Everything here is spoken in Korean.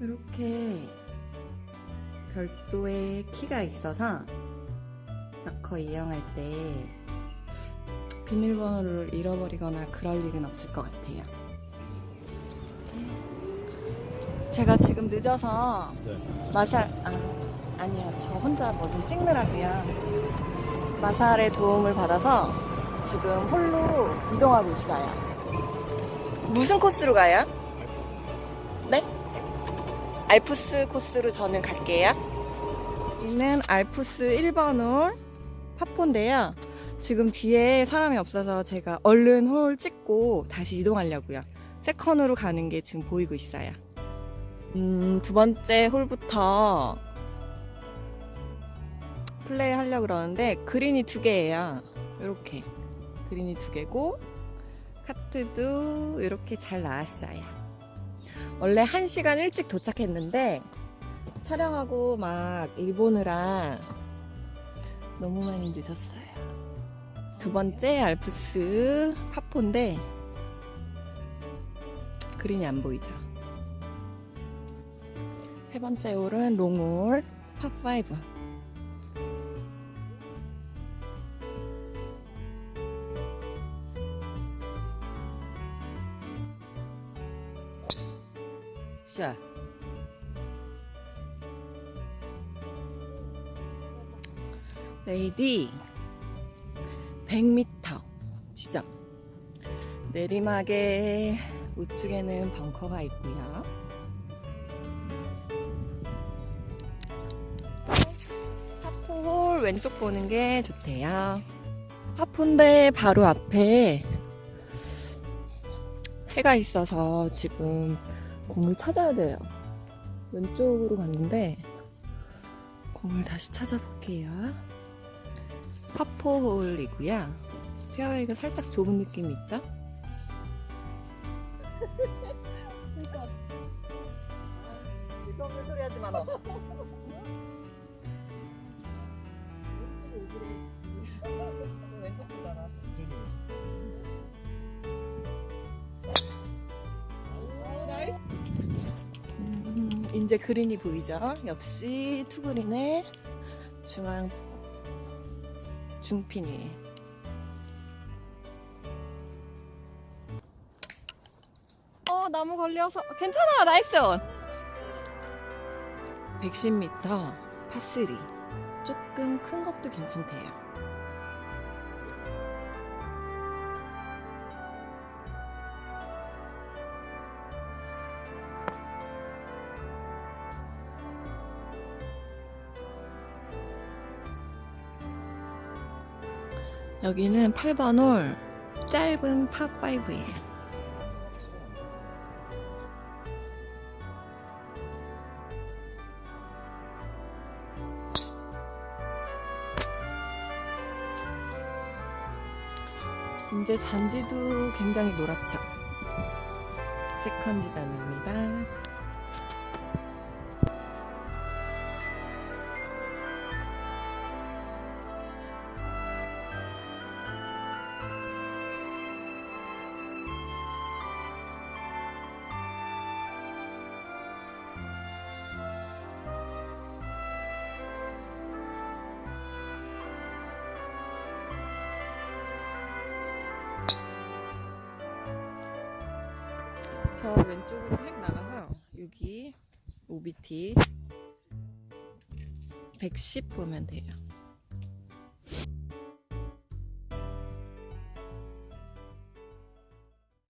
이렇게 별도의 키가 있어서 락커 이용할 때 비밀번호를 잃어버리거나 그럴 일은 없을 것 같아요. 제가 지금 늦어서 네. 마샬 아 아니요 저 혼자 뭐 좀 찍느라고요. 마샬의 도움을 받아서 지금 홀로 이동하고 있어요. 무슨 코스로 가요? 네? 알프스 코스로 저는 갈게요. 여기는 알프스 1번 홀 파포인데요. 지금 뒤에 사람이 없어서 제가 얼른 홀 찍고 다시 이동하려고요. 세컨으로 가는 게 지금 보이고 있어요. 음, 두 번째 홀부터 플레이 하려고 그러는데 그린이 두 개예요. 이렇게 그린이 두 개고 카트도 이렇게 잘 나왔어요. 원래 1시간 일찍 도착했는데 촬영하고 막 일보느라 너무 많이 늦었어요. 두 번째 알프스 파포인데 그린이 안 보이죠? 세 번째 홀은 롱홀 파5 샷 레이디 100m 지점. 내리막의 우측에는 벙커가 있고요. 하프홀 왼쪽 보는 게 좋대요. 하프인데 바로 앞에 해가 있어서 지금 공을 찾아야 돼요 왼쪽으로 갔는데 공을 다시 찾아볼게요 파포홀이고요. 페어웨이가 살짝 좁은 느낌이 있죠? 이성을 소리 하지 마 너. 이제 그린이 보이죠? 역시 투그린의 중앙 중핀이. 어 나무 걸려서. 괜찮아 나이스 온. 110m 파3 조금 큰 것도 괜찮대요 여기는 8번 홀 짧은 파5예요. 이제 잔디도 굉장히 노랗죠. 세컨 지점입니다. 저 왼쪽으로 획 나가서 여기 OBT 110 보면 돼요.